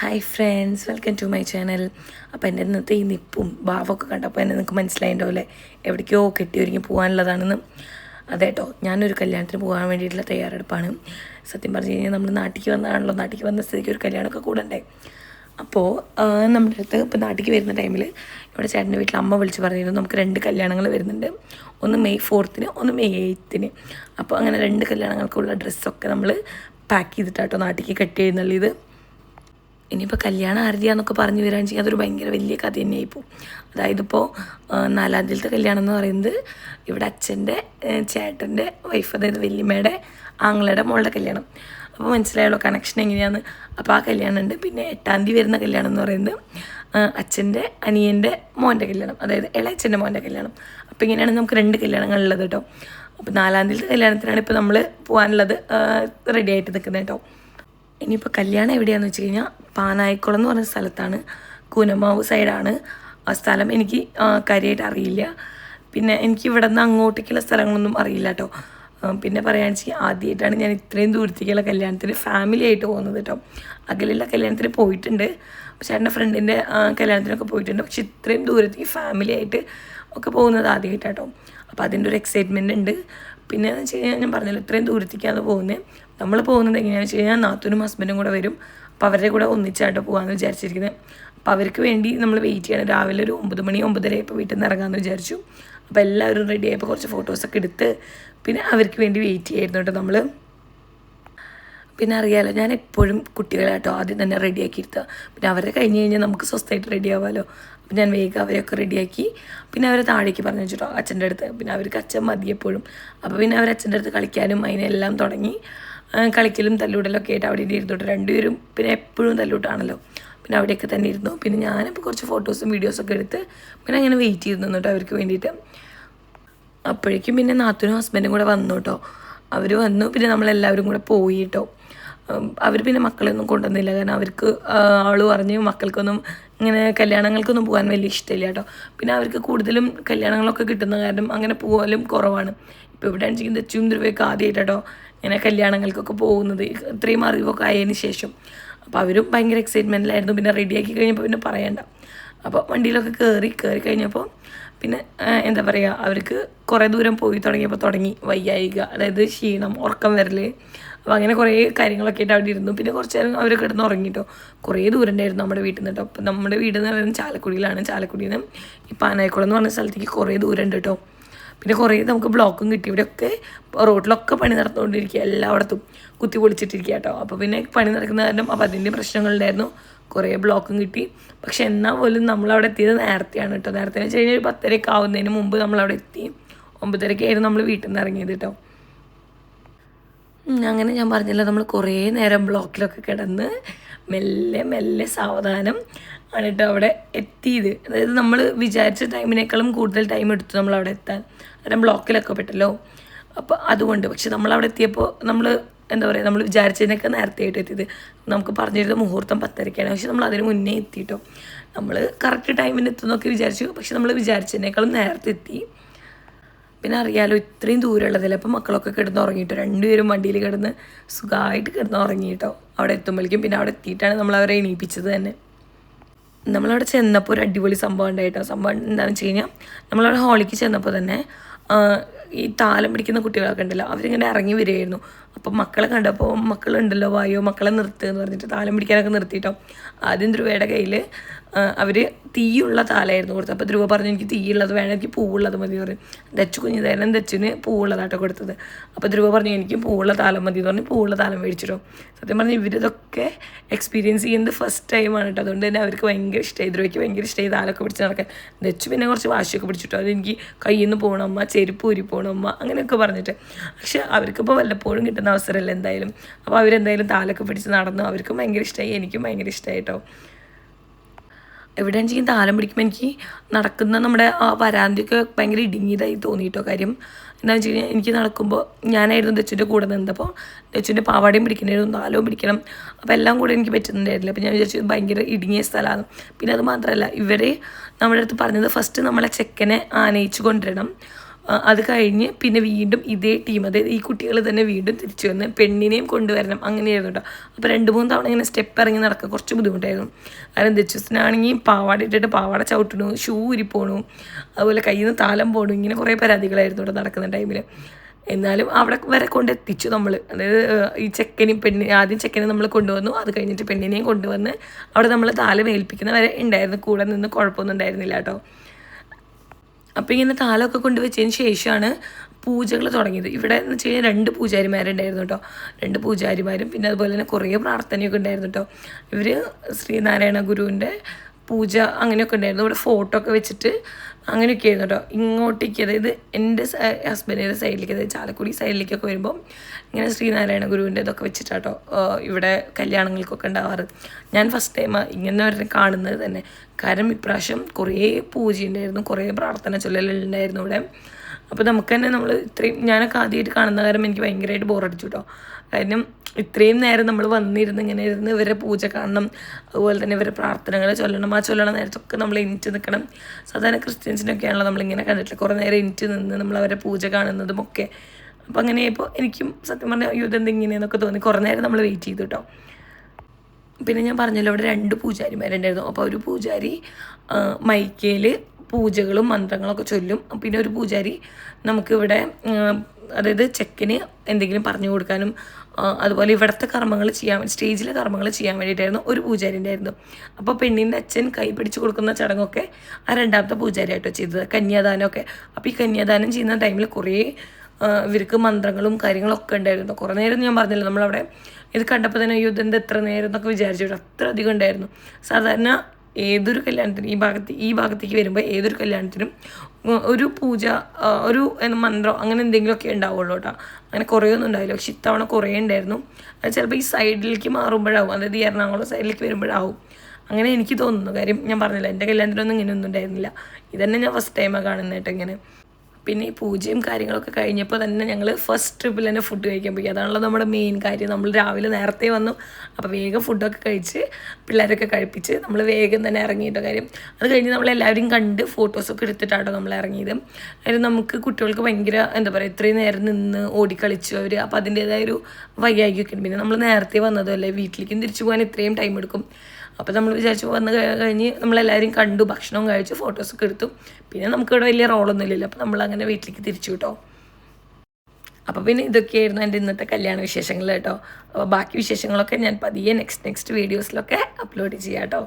Hi friends welcome to my channel അപ്പോൾ എന്റെ ഇന്നത്തെ ഈ നിപ്പും ഭാവമൊക്കെ കണ്ടപ്പോൾ എന്നെ നിങ്ങൾക്ക് മനസ്സിലായിട്ടുണ്ടാവില്ലേ എവിടേക്കോ കെട്ടി ഒരുങ്ങി പോകാനുള്ളതാണെന്ന്. അതേട്ടോ ഞാനൊരു കല്യാണത്തിന് പോകാൻ വേണ്ടിയിട്ടുള്ള തയ്യാറെടുപ്പാണ്. സത്യം പറഞ്ഞു കഴിഞ്ഞാൽ നമ്മൾ നാട്ടിലേക്ക് വന്നതാണല്ലോ നാട്ടിലേക്ക് വന്ന സ്ഥിതിക്ക് ഒരു കല്യാണമൊക്കെ കൂടണ്ടേ? അപ്പോൾ നമ്മുടെ അടുത്ത് ഇപ്പോൾ നാട്ടിലേക്ക് വരുന്ന ടൈമിൽ ഇവിടെ ചേട്ടന്റെ വീട്ടിൽ അമ്മ വിളിച്ച് പറഞ്ഞിരുന്നു നമുക്ക് രണ്ട് കല്യാണങ്ങൾ വരുന്നുണ്ട്. ഒന്ന് മെയ് ഫോർത്തിന് ഒന്ന് മെയ് എയ്ത്തിന്. അപ്പോൾ അങ്ങനെ രണ്ട് കല്യാണങ്ങൾക്കുള്ള ഡ്രസ്സൊക്കെ നമ്മൾ പാക്ക് ചെയ്തിട്ടാട്ടോ നാട്ടിലേക്ക് കെട്ടി എഴുന്നള്ളിയത് ഇനിയിപ്പോൾ കല്യാണം ആരുതിയാന്നൊക്കെ പറഞ്ഞു വരികയാണെന്ന് അതൊരു ഭയങ്കര വലിയ കഥ തന്നെയായി പോകും അതായത് ഇപ്പോൾ നാലാം കല്യാണം എന്ന് പറയുന്നത് ഇവിടെ അച്ഛന്റെ ചേട്ടന്റെ വൈഫ് അതായത് വല്യമ്മയുടെ ആങ്ങളയുടെ മോളുടെ കല്യാണം. അപ്പോൾ മനസ്സിലായല്ലോ കണക്ഷൻ എങ്ങനെയാണ്. അപ്പോൾ ആ കല്യാണം ഉണ്ട്. പിന്നെ എട്ടാം തീയതി വരുന്ന കല്യാണം എന്ന് പറയുന്നത് അച്ഛന്റെ അനിയന്റെ മോന്റെ കല്യാണം അതായത് ഇളയച്ഛന്റെ മോന്റെ കല്യാണം. അപ്പോൾ ഇങ്ങനെയാണ് നമുക്ക് രണ്ട് കല്യാണങ്ങളുള്ളത് കേട്ടോ. അപ്പോൾ നാലാം തീയതി കല്യാണത്തിനാണ് ഇപ്പോൾ നമ്മൾ പോകാനുള്ളത് റെഡി ആയിട്ട് നിൽക്കുന്നത് കേട്ടോ. ഇനിയിപ്പോൾ കല്യാണം എവിടെയാന്ന് വെച്ച് കഴിഞ്ഞാൽ പാനായിക്കുളം എന്ന് പറഞ്ഞ സ്ഥലത്താണ്. കൂനമാവ് സൈഡാണ്. ആ സ്ഥലം എനിക്ക് കാര്യമായിട്ട് അറിയില്ല. പിന്നെ എനിക്ക് ഇവിടെ നിന്ന് അങ്ങോട്ടേക്കുള്ള സ്ഥലങ്ങളൊന്നും അറിയില്ല കേട്ടോ പിന്നെ പറയുകയാണെന്ന് വെച്ചാൽ ആദ്യമായിട്ടാണ് ഞാൻ ഇത്രയും ദൂരത്തേക്കുള്ള കല്യാണത്തിന് ഫാമിലി ആയിട്ട് പോകുന്നത് കേട്ടോ അകലുള്ള കല്യാണത്തിന് പോയിട്ടുണ്ട്. പക്ഷേ എന്റെ ഫ്രണ്ടിന്റെ കല്യാണത്തിനൊക്കെ പോയിട്ടുണ്ട്. പക്ഷെ ഇത്രയും ദൂരത്തേക്ക് ഫാമിലി ആയിട്ട് ഒക്കെ പോകുന്നത് ആദ്യമായിട്ടാട്ടോ അപ്പോൾ അതിന്റെ ഒരു എക്സൈറ്റ്മെന്റ് ഉണ്ട്. പിന്നെ എന്ന് വെച്ച് കഴിഞ്ഞാൽ ഞാൻ പറഞ്ഞല്ലോ ഇത്രയും ദൂരത്തേക്കാണ് പോകുന്നത് നമ്മൾ പോകുന്നത് എങ്ങനെയാണെന്ന് വെച്ച് കഴിഞ്ഞാൽ നാത്തൂനും ഹസ്ബൻഡും കൂടെ വരും. അപ്പോൾ അവരുടെ കൂടെ ഒന്നിച്ചായിട്ട് പോകാമെന്ന് വിചാരിച്ചിരിക്കുന്നത് അപ്പോൾ അവർക്ക് വേണ്ടി നമ്മൾ വെയിറ്റ് ചെയ്യണം. രാവിലെ ഒരു ഒമ്പത് മണി ഒമ്പതര ഇപ്പോൾ വീട്ടിൽ നിന്ന് ഇറങ്ങാമെന്ന് വിചാരിച്ചു. അപ്പോൾ എല്ലാവരും റെഡി ആയപ്പോൾ കുറച്ച് ഫോട്ടോസൊക്കെ എടുത്ത് പിന്നെ അവർക്ക് വേണ്ടി വെയിറ്റ് ചെയ്യായിരുന്നു കേട്ടോ നമ്മൾ പിന്നെ അറിയാമല്ലോ ഞാൻ എപ്പോഴും കുട്ടികളായിട്ടോ ആദ്യം തന്നെ റെഡിയാക്കി ഇരുത്തുക പിന്നെ അവരെ കഴിഞ്ഞ് കഴിഞ്ഞാൽ നമുക്ക് സ്വസ്ഥമായിട്ട് റെഡി ആവാമല്ലോ അപ്പം ഞാൻ വേഗം അവരെയൊക്കെ റെഡിയാക്കി പിന്നെ അവരെ താഴേക്ക് പറഞ്ഞു വെച്ചിട്ടോ അച്ഛന്റെ അടുത്ത്. പിന്നെ അവർക്ക് അച്ഛൻ മതി എപ്പോഴും. അപ്പോൾ പിന്നെ അവർ അച്ഛന്റെ അടുത്ത് കളിക്കാനും അതിനെല്ലാം തുടങ്ങി. കളിക്കലും തല്ലൂടലൊക്കെ ആയിട്ട് അവിടെ ഇരുന്നോട്ട് രണ്ടുപേരും പിന്നെ എപ്പോഴും തല്ലൂട്ടാണല്ലോ. പിന്നെ അവിടെയൊക്കെ തന്നെ ഇരുന്നു. പിന്നെ ഞാനിപ്പോൾ കുറച്ച് ഫോട്ടോസും വീഡിയോസൊക്കെ എടുത്ത് പിന്നെ അങ്ങനെ വെയിറ്റ് ചെയ്ത് നിന്നു കേട്ടോ അവർക്ക് വേണ്ടിയിട്ട്. അപ്പോഴേക്കും പിന്നെ നാത്തൂനും ഹസ്ബൻഡും കൂടെ വന്നു കേട്ടോ. അവർ വന്നു പിന്നെ നമ്മളെല്ലാവരും കൂടെ പോയി കേട്ടോ. അവർ പിന്നെ മക്കളെയൊന്നും കൊണ്ടുവന്നില്ല. കാരണം അവർക്ക് അവൾ പറഞ്ഞ് മക്കൾക്കൊന്നും ഇങ്ങനെ കല്യാണങ്ങൾക്കൊന്നും പോകാൻ വലിയ ഇഷ്ടമില്ല കേട്ടോ. പിന്നെ അവർക്ക് കൂടുതലും കല്യാണങ്ങളൊക്കെ കിട്ടുന്ന കാരണം അങ്ങനെ പോകലും കുറവാണ്. ഇപ്പോൾ ഇവിടെ ആണെങ്കിൽ തെച്ചും ധ്രുവയൊക്കെ ആദ്യമായിട്ടോ ഇങ്ങനെ കല്യാണങ്ങൾക്കൊക്കെ പോകുന്നത്. ഇത്രയും അറിവൊക്കെ ആയതിന് ശേഷം. അപ്പോൾ അവരും ഭയങ്കര എക്സൈറ്റ്മെന്റിലായിരുന്നു പിന്നെ റെഡിയാക്കി കഴിഞ്ഞപ്പോൾ പിന്നെ പറയണ്ട. അപ്പോൾ വണ്ടിയിലൊക്കെ കയറി കയറി കഴിഞ്ഞപ്പോൾ പിന്നെ എന്താ പറയുക അവർക്ക് കുറേ ദൂരം പോയി തുടങ്ങിയപ്പോൾ തുടങ്ങി വയ്യായിക. അതായത് ക്ഷീണം ഉറക്കം വരൽ അപ്പോൾ അങ്ങനെ കുറേ കാര്യങ്ങളൊക്കെ ആയിട്ട് അവിടെ ഇരുന്നു. പിന്നെ കുറച്ച് നേരം അവർ കിടന്ന് ഉറങ്ങിട്ടോ. കുറേ ദൂരം ഉണ്ടായിരുന്നു നമ്മുടെ വീട്ടിൽ നിന്ന് കേട്ടോ. അപ്പം നമ്മുടെ വീട് എന്ന് പറയുന്നത് ചാലക്കുടിയിലാണ്. ചാലക്കുടിയിൽ നിന്ന് ഈ പാനായിക്കുളം എന്ന് പറഞ്ഞ സ്ഥലത്തേക്ക് കുറേ ദൂരം ഉണ്ട് കേട്ടോ. പിന്നെ കുറേ നമുക്ക് ബ്ലോക്കും കിട്ടി. ഇവിടെയൊക്കെ റോഡിലൊക്കെ പണി നടന്നുകൊണ്ടിരിക്കുക. എല്ലായിടത്തും കുത്തി പൊളിച്ചിട്ടിരിക്കുക കേട്ടോ. അപ്പോൾ പിന്നെ പണി നടക്കുന്ന കാരണം അപ്പോൾ അതിന്റെ പ്രശ്നങ്ങളുണ്ടായിരുന്നു. കുറേ ബ്ലോക്കും കിട്ടി. പക്ഷെ എന്നാൽ പോലും നമ്മളവിടെ എത്തിയത് നേരത്തെയാണ് കേട്ടോ. നേരത്തെ വെച്ച് കഴിഞ്ഞാൽ ഒരു പത്തരയൊക്കെ ആവുന്നതിന് മുമ്പ് നമ്മളവിടെ എത്തി. ഒമ്പതരയ്ക്കായിരുന്നു നമ്മൾ വീട്ടിൽ നിന്ന് ഇറങ്ങിയത് കേട്ടോ. അങ്ങനെ ഞാൻ പറഞ്ഞില്ല നമ്മൾ കുറേ നേരം ബ്ലോക്കിലൊക്കെ കിടന്ന് മെല്ലെ മെല്ലെ സാവധാനം ആണ് കേട്ടോ അവിടെ എത്തിയത്. അതായത് നമ്മൾ വിചാരിച്ച ടൈമിനേക്കാളും കൂടുതൽ ടൈം എടുത്തു നമ്മൾ അവിടെ എത്താൻ. കാരണം ബ്ലോക്കിലൊക്കെ പെട്ടല്ലോ. അപ്പോൾ അതുകൊണ്ട് പക്ഷെ നമ്മളവിടെ എത്തിയപ്പോൾ നമ്മൾ എന്താ പറയുക നമ്മൾ വിചാരിച്ചതിനൊക്കെ നേരത്തെ ആയിട്ട് എത്തിയത്. നമുക്ക് പറഞ്ഞിരുന്ന മുഹൂർത്തം പത്തരയ്ക്കാണ് പക്ഷെ നമ്മൾ അതിന് മുന്നേ എത്തിയിട്ടോ നമ്മൾ കറക്റ്റ് ടൈമിന് എത്തുന്നൊക്കെ വിചാരിച്ചു. പക്ഷെ നമ്മൾ വിചാരിച്ചതിനേക്കാളും നേരത്തെ എത്തി. പിന്നെ അറിയാലോ ഇത്രയും ദൂരമുള്ളതല്ലേ അപ്പം മക്കളൊക്കെ കിടന്ന് ഉറങ്ങിയിട്ടോ രണ്ടുപേരും വണ്ടിയിൽ കിടന്ന് സുഖമായിട്ട് കിടന്ന് ഉറങ്ങിയിട്ടോ അവിടെ എത്തുമ്പോഴേക്കും പിന്നെ അവിടെ എത്തിയിട്ടാണ് നമ്മൾ അവരെ എണീപ്പിച്ചത് തന്നെ. നമ്മളവിടെ ചെന്നപ്പോൾ ഒരു അടിപൊളി സംഭവം ഉണ്ടായിട്ടോ. സംഭവം എന്താണെന്ന് വെച്ച് കഴിഞ്ഞാൽ നമ്മളവിടെ ഹോളിക്ക് ചെന്നപ്പോൾ തന്നെ ഈ താലം പിടിക്കുന്ന കുട്ടികളൊക്കെ ഉണ്ടല്ലോ അവരിങ്ങനെ ഇറങ്ങി വരികയായിരുന്നു. അപ്പം മക്കളെ കണ്ടപ്പോൾ മക്കളുണ്ടല്ലോ വായോ മക്കളെ നിർത്തുക എന്ന് പറഞ്ഞിട്ട് താലം പിടിക്കാനൊക്കെ നിർത്തിയിട്ടോ ആദ്യം ധ്രുവയുടെ കയ്യിൽ അവർ തീയുള്ള താലായിരുന്നു കൊടുത്തത്. അപ്പോൾ ധ്രുവ പറഞ്ഞു എനിക്ക് തീയുള്ളത് വേണം എനിക്ക് പൂവുള്ളത് മതി എന്ന് പറഞ്ഞു ദച്ചു കുഞ്ഞു തേനം ദച്ചുവിന് പൂവുള്ളതാട്ടോ കൊടുത്തത്. അപ്പോൾ ധ്രുവ പറഞ്ഞു എനിക്ക് പൂവുള്ള താലം മതി എന്ന് പറഞ്ഞ് പൂവുള്ള താലം മേടിച്ചിട്ടോ. സത്യം പറഞ്ഞാൽ ഇവരിതൊക്കെ എക്സ്പീരിയൻസ് ചെയ്യുന്നത് ഫസ്റ്റ് ടൈമാണ് കേട്ടോ അതുകൊണ്ട് തന്നെ അവർക്ക് ഭയങ്കര ഇഷ്ടമായി ധ്രുവയ്ക്ക് ഭയങ്കര ഇഷ്ടമായി താലൊക്കെ പിടിച്ച് നടക്കാൻ. ദച്ചു പിന്നെ കുറച്ച് വാശിയൊക്കെ പിടിച്ചിട്ടോ. അതെനിക്ക് കയ്യിൽ നിന്ന് പോകണം അമ്മ ചെരുപ്പ് ഊരി പോകണം അമ്മ അങ്ങനെയൊക്കെ പറഞ്ഞിട്ട്. പക്ഷെ അവർക്കിപ്പോൾ വല്ലപ്പോഴും കിട്ടുന്ന അവസരമല്ല എന്തായാലും. അപ്പോൾ അവരെന്തായാലും താലൊക്കെ പിടിച്ച് നടന്നു അവർക്കും ഭയങ്കര ഇഷ്ടമായി എനിക്കും ഭയങ്കര ഇഷ്ടമായി കേട്ടോ എവിടെയാണെങ്കിലും താലം പിടിക്കുമ്പോൾ എനിക്ക് നടക്കുന്ന നമ്മുടെ ആ വരാന്തിയൊക്കെ ഭയങ്കര ഇടുങ്ങിയതായി തോന്നിയിട്ടോ കാര്യം. എന്താണെന്ന് വെച്ച് കഴിഞ്ഞാൽ എനിക്ക് നടക്കുമ്പോൾ ഞാനായിരുന്നു ദച്ചുവിന്റെ കൂടെ നിന്നപ്പോൾ ദച്ചുവിന്റെ പാവാടയും പിടിക്കണമായിരുന്നു താലവും പിടിക്കണം. അപ്പോൾ എല്ലാം കൂടെ എനിക്ക് പറ്റുന്നുണ്ടായിരുന്നില്ല. അപ്പോൾ ഞാൻ വിചാരിച്ചു ഭയങ്കര ഇടുങ്ങിയ സ്ഥലമാണ്. പിന്നെ അത് മാത്രമല്ല ഇവരെ നമ്മുടെ അടുത്ത് പറഞ്ഞത് ഫസ്റ്റ് നമ്മളെ ചെക്കനെ ആനയിച്ച് കൊണ്ടുവരണം. അത് കഴിഞ്ഞ് പിന്നെ വീണ്ടും ഇതേ ടീം അതായത് ഈ കുട്ടികൾ തന്നെ വീണ്ടും തിരിച്ചു വന്ന് പെണ്ണിനെയും കൊണ്ടുവരണം അങ്ങനെയായിരുന്നു കേട്ടോ. അപ്പോൾ രണ്ട് മൂന്ന് തവണ ഇങ്ങനെ സ്റ്റെപ്പ് ഇറങ്ങി നടക്കുക കുറച്ച് ബുദ്ധിമുട്ടായിരുന്നു. കാരണം ദച്ചുസിനാണെങ്കിൽ പാവാട ഇട്ടിട്ട് പാവാട ചവിട്ടണു ഷൂ ഉരിപ്പോണു അതുപോലെ കയ്യിൽ നിന്ന് താലം പോണു ഇങ്ങനെ കുറേ പരാതികളായിരുന്നു ഇവിടെ നടക്കുന്ന ടൈമിൽ എന്നാലും അവിടെ വരെ കൊണ്ടെത്തിച്ചു നമ്മൾ അതായത് ഈ ചെക്കനെയും പെണ്ണി ആദ്യം ചെക്കനെ നമ്മൾ കൊണ്ടുവന്നു അത് കഴിഞ്ഞിട്ട് പെണ്ണിനെയും കൊണ്ടുവന്ന് അവിടെ നമ്മൾ താലം ഏൽപ്പിക്കുന്ന വരെ ഉണ്ടായിരുന്നു. കൂടെ നിന്ന് കുഴപ്പമൊന്നും ഉണ്ടായിരുന്നില്ല കേട്ടോ. അപ്പോൾ ഇങ്ങനെ താലമൊക്കെ കൊണ്ടുവച്ചതിന് ശേഷമാണ് പൂജകൾ തുടങ്ങിയത്. ഇവിടെ എന്ന് വെച്ച് കഴിഞ്ഞാൽ രണ്ട് പൂജാരിമാരുണ്ടായിരുന്നു കേട്ടോ രണ്ട് പൂജാരിമാരും പിന്നെ അതുപോലെ തന്നെ കുറേ പ്രാർത്ഥനയൊക്കെ ഉണ്ടായിരുന്നു കേട്ടോ ഇവർ ശ്രീനാരായണ ഗുരുവിന്റെ പൂജ അങ്ങനെയൊക്കെ ഉണ്ടായിരുന്നു. ഇവിടെ ഫോട്ടോ ഒക്കെ വെച്ചിട്ട് അങ്ങനെയൊക്കെ ആയിരുന്നു കേട്ടോ. ഇങ്ങോട്ടേക്ക് അതായത് എന്റെ ഹസ്ബൻഡിന്റെ സൈഡിലേക്ക് അതായത് ചാലക്കുടി സൈഡിലേക്കൊക്കെ വരുമ്പോൾ ഇങ്ങനെ ശ്രീനാരായണ ഗുരുവിന്റെ ഇതൊക്കെ വെച്ചിട്ടാട്ടോ ഇവിടെ കല്യാണങ്ങൾക്കൊക്കെ ഉണ്ടാവാറ്. ഞാൻ ഫസ്റ്റ് ടൈം ഇങ്ങനെ അവരെ കാണുന്നത് തന്നെ. കാരണം ഇപ്രാവശ്യം കുറേ പൂജയുണ്ടായിരുന്നു കുറേ പ്രാർത്ഥന ചൊല്ലലുണ്ടായിരുന്നു ഇവിടെ. അപ്പോൾ നമുക്ക് തന്നെ നമ്മൾ ഇത്രയും ഞാനൊക്കെ ആദ്യമായിട്ട് കാണുന്ന കാരണം എനിക്ക് ഭയങ്കരമായിട്ട് ബോറടിച്ചു കേട്ടോ കാരണം ഇത്രയും നേരം നമ്മൾ വന്നിരുന്ന് ഇങ്ങനെ ഇരുന്ന് ഇവരെ പൂജ കാണണം അതുപോലെ തന്നെ ഇവരെ പ്രാർത്ഥനകൾ ചൊല്ലണം ആ ചൊല്ലണ നേരത്തൊക്കെ നമ്മൾ എനിച്ച് നിൽക്കണം സാധാരണ ക്രിസ്ത്യൻസിനൊക്കെയാണല്ലോ നമ്മളിങ്ങനെ കണ്ടിട്ടില്ല? കുറേ നേരം എനിച്ച് നിന്ന് നമ്മൾ അവരെ പൂജ കാണുന്നതും ഒക്കെ അപ്പോൾ അങ്ങനെ ഇപ്പോൾ എനിക്കും സത്യം പറഞ്ഞാൽ അയ്യോ ഇതെന്ത് ഇങ്ങനെയെന്നൊക്കെ തോന്നി. കുറേ നേരം നമ്മൾ വെയിറ്റ് ചെയ്തു കേട്ടോ പിന്നെ ഞാൻ പറഞ്ഞല്ലോ അവിടെ രണ്ട് പൂജാരിമാരുണ്ടായിരുന്നു. അപ്പോൾ ഒരു പൂജാരി മൈക്കയിൽ പൂജകളും മന്ത്രങ്ങളൊക്കെ ചൊല്ലും. പിന്നെ ഒരു പൂജാരി നമുക്കിവിടെ അതായത് ചെക്കിന് എന്തെങ്കിലും പറഞ്ഞു കൊടുക്കാനും അതുപോലെ ഇവിടുത്തെ കർമ്മങ്ങൾ ചെയ്യാൻ സ്റ്റേജിലെ കർമ്മങ്ങൾ ചെയ്യാൻ വേണ്ടിയിട്ടായിരുന്നു ഒരു പൂജാരി ഉണ്ടായിരുന്നു അപ്പോൾ പെണ്ണിന്റെ അച്ഛൻ കൈ പിടിച്ച് കൊടുക്കുന്ന ചടങ്ങൊക്കെ ആ രണ്ടാമത്തെ പൂജാരിയായിട്ടോ ചെയ്തത് കന്യാദാനമൊക്കെ. അപ്പോൾ ഈ കന്യാദാനം ചെയ്യുന്ന ടൈമിൽ കുറേ ഇവർക്ക് മന്ത്രങ്ങളും കാര്യങ്ങളൊക്കെ ഉണ്ടായിരുന്നു. കുറേ നേരം ഞാൻ പറഞ്ഞില്ല. നമ്മളവിടെ ഇത് കണ്ടപ്പോൾ തന്നെ ഇതെന്ത് എത്ര നേരം എന്നൊക്കെ വിചാരിച്ചു അത്ര അധികം ഉണ്ടായിരുന്നു. സാധാരണ ഏതൊരു കല്യാണത്തിനും ഈ ഭാഗത്ത് ഈ ഭാഗത്തേക്ക് വരുമ്പോൾ ഏതൊരു കല്യാണത്തിനും ഒരു പൂജ ഒരു മന്ത്രം അങ്ങനെ എന്തെങ്കിലുമൊക്കെ ഉണ്ടാവുള്ളൂ കേട്ടോ. അങ്ങനെ കുറേ ഒന്നും ഉണ്ടാവില്ല. പക്ഷെ ഇത്തവണ കുറേ ഉണ്ടായിരുന്നു. അത് ചിലപ്പോൾ ഈ സൈഡിലേക്ക് മാറുമ്പോഴാവും. അതായത് ഈ എറണാകുളം സൈഡിലേക്ക് വരുമ്പോഴാവും. അങ്ങനെ എനിക്ക് തോന്നുന്നു. കാര്യം ഞാൻ പറഞ്ഞില്ല എന്റെ കല്യാണത്തിനൊന്നും ഇങ്ങനെയൊന്നും ഉണ്ടായിരുന്നില്ല. ഇതന്നെ ഞാൻ ഫസ്റ്റ് ടൈമാണ് കാണുന്നത് കേട്ടോ ഇങ്ങനെ. പിന്നെ ഈ പൂജയും കാര്യങ്ങളൊക്കെ കഴിഞ്ഞപ്പോൾ തന്നെ ഞങ്ങൾ ഫസ്റ്റ് ട്രിപ്പിൽ തന്നെ ഫുഡ് കഴിക്കാൻ പോയി. അതാണല്ലോ നമ്മുടെ മെയിൻ കാര്യം. നമ്മൾ രാവിലെ നേരത്തെ വന്നു. അപ്പോൾ വേഗം ഫുഡൊക്കെ കഴിച്ച് പിള്ളേരൊക്കെ കഴിപ്പിച്ച് നമ്മൾ വേഗം തന്നെ ഇറങ്ങിയിട്ടോ കാര്യം. അത് കഴിഞ്ഞ് നമ്മൾ നമ്മളെല്ലാവരും കണ്ട് ഫോട്ടോസൊക്കെ എടുത്തിട്ടാട്ടോ നമ്മൾ ഇറങ്ങിയത്. അതായത് നമുക്ക് കുട്ടികൾക്ക് ഭയങ്കര എന്താ പറയുക ഇത്രയും നേരം നിന്ന് ഓടിക്കളിച്ചു അവർ അപ്പോൾ അതിന്റേതായ ഒരു വയ്യായികയൊക്കെ ഉണ്ട്. പിന്നെ നമ്മൾ നേരത്തെ വന്നതല്ലേ വീട്ടിലേക്കും തിരിച്ചു പോകാൻ ഇത്രയും ടൈം എടുക്കും. അപ്പോൾ നമ്മൾ വിചാരിച്ചു വന്ന് കഴി- കഴിഞ്ഞ് നമ്മളെല്ലാവരും കണ്ടു ഭക്ഷണവും കഴിച്ചു ഫോട്ടോസൊക്കെ എടുത്തു. പിന്നെ നമുക്കിവിടെ വലിയ റോളൊന്നും ഇല്ലല്ലോ. അപ്പോൾ നമ്മൾ അങ്ങനെ വീട്ടിലേക്ക് തിരിച്ചു കേട്ടോ അപ്പോൾ പിന്നെ ഇതൊക്കെയായിരുന്നു എന്റെ ഇന്നത്തെ കല്യാണ വിശേഷങ്ങൾ കേട്ടോ. അപ്പോൾ ബാക്കി വിശേഷങ്ങളൊക്കെ ഞാൻ പതിയെ നെക്സ്റ്റ് നെക്സ്റ്റ് വീഡിയോസിലൊക്കെ അപ്ലോഡ് ചെയ്യാം കേട്ടോ